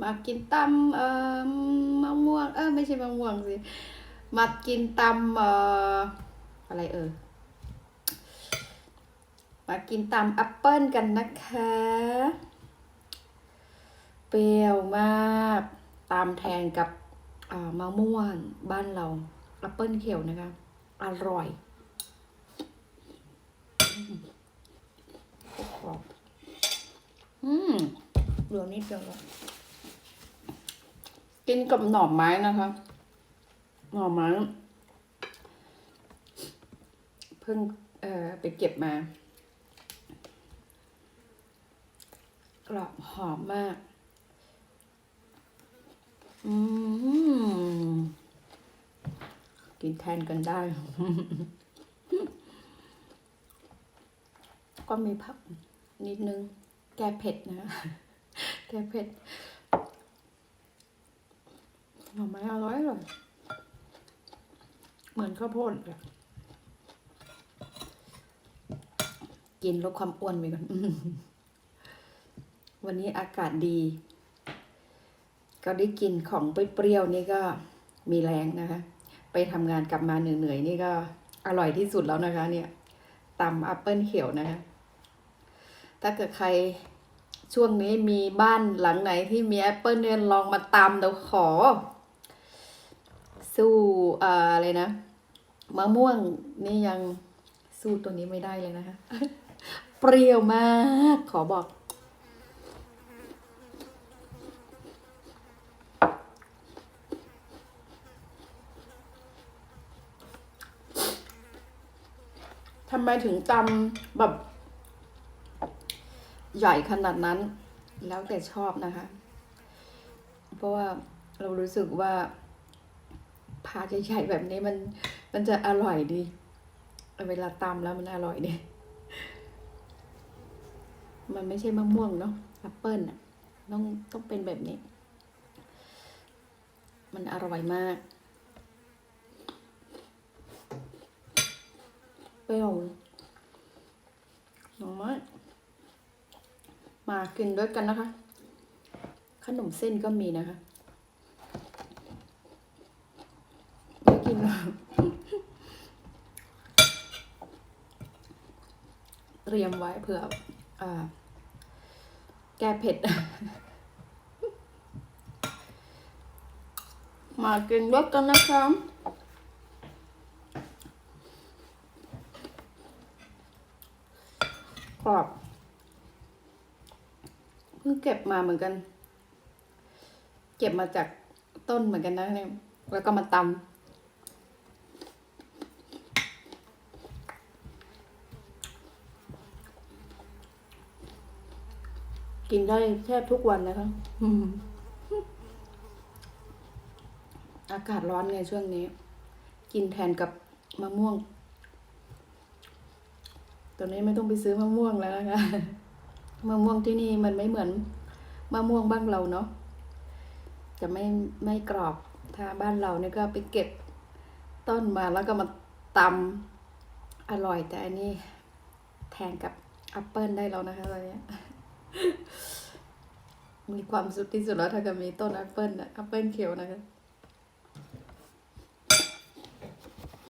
มากินตำเอ่อมะม่วง เออไม่ใช่มะม่วงสิมากินตำเอ่ออะไรเออมากินตำแอปเปิลกันนะคะ เปรี้ยวมากตามแทนกับอ่ามะม่วงบ้านเราแอปเปิลเขียวนะคะ อร่อยอืมกรอบอืมเหลือนิดเดียวแล้ว กินกับหน่อไม้นะคะ หน่อไม้เพิ่งเอ่อไปเก็บมากรอบหอมมาก อืมกินแทนกันได้ ก็มีผักนิดนึง แก้เผ็ดนะ แก้เผ็ด หน่อไม้อร่อยอร่อยเหมือนข้าวโพดเลยกินลดความอ้วนไปก่อนวันนี้อากาศดี ก็ได้กินของเปรี้ยวๆนี่ก็มีแรงนะคะ ไปทำงานกลับมาเหนื่อยๆนี่ก็อร่อยที่สุดแล้วนะคะ เนี่ยตำแอปเปิลเขียวนะคะ ถ้าเกิดใครช่วงนี้มีบ้านหลังไหนที่มีแอปเปิลเนี่ยลองมาตำเดี๋ยวขอ สู้เอ่ออะไรนะมะม่วงนี่ยังสู้ตัวนี้ไม่ได้เลยนะคะ เปรี้ยวมากขอบอกทำไมถึงตำแบบ ใหญ่ขนาดนั้น แล้วแต่ชอบนะคะ เพราะว่าเรารู้สึกว่า พาใหญ่ๆแบบนี้มันมันจะอร่อยดี เวลาตำแล้วมันอร่อยดี มันไม่ใช่มะม่วงเนาะแอปเปิ้ลอะต้องต้องเป็นแบบนี้ มันอร่อยมากเปรี้ยวหน่อไม้มากินด้วยกันนะคะ ขนมเส้นก็มีนะคะไม่กินหรอกเตรียมไว้เผื่ออแก้เผ็ด มากินด้วยกันนะคะกรอบเพิ่งเก็บมาเหมือนกัน เก็บมาจากต้นเหมือนกันนะเนี่ยแล้วก็มาตำ กินได้แทบทุกวันนะคะอืมอากาศร้อนไงช่วงนี้ กินแทนกับมะม่วง ตอนนี้ไม่ต้องไปซื้อมะม่วงแล้วนะคะมะม่วงที่นี่มันไม่เหมือนมะม่วงบ้านเราเนาะจะไม่ไม่กรอบถ้าบ้านเราเนี่ยก็ไปเก็บต้นมาแล้วก็มาตำอร่อยแต่อันนี้แทนกับแอปเปิลได้แล้วนะคะตอนนี้ มีความสุดที่สุดแล้วถ้าเกิดมีต้นแอปเปิลนะแอปเปิลเขียวนะคะ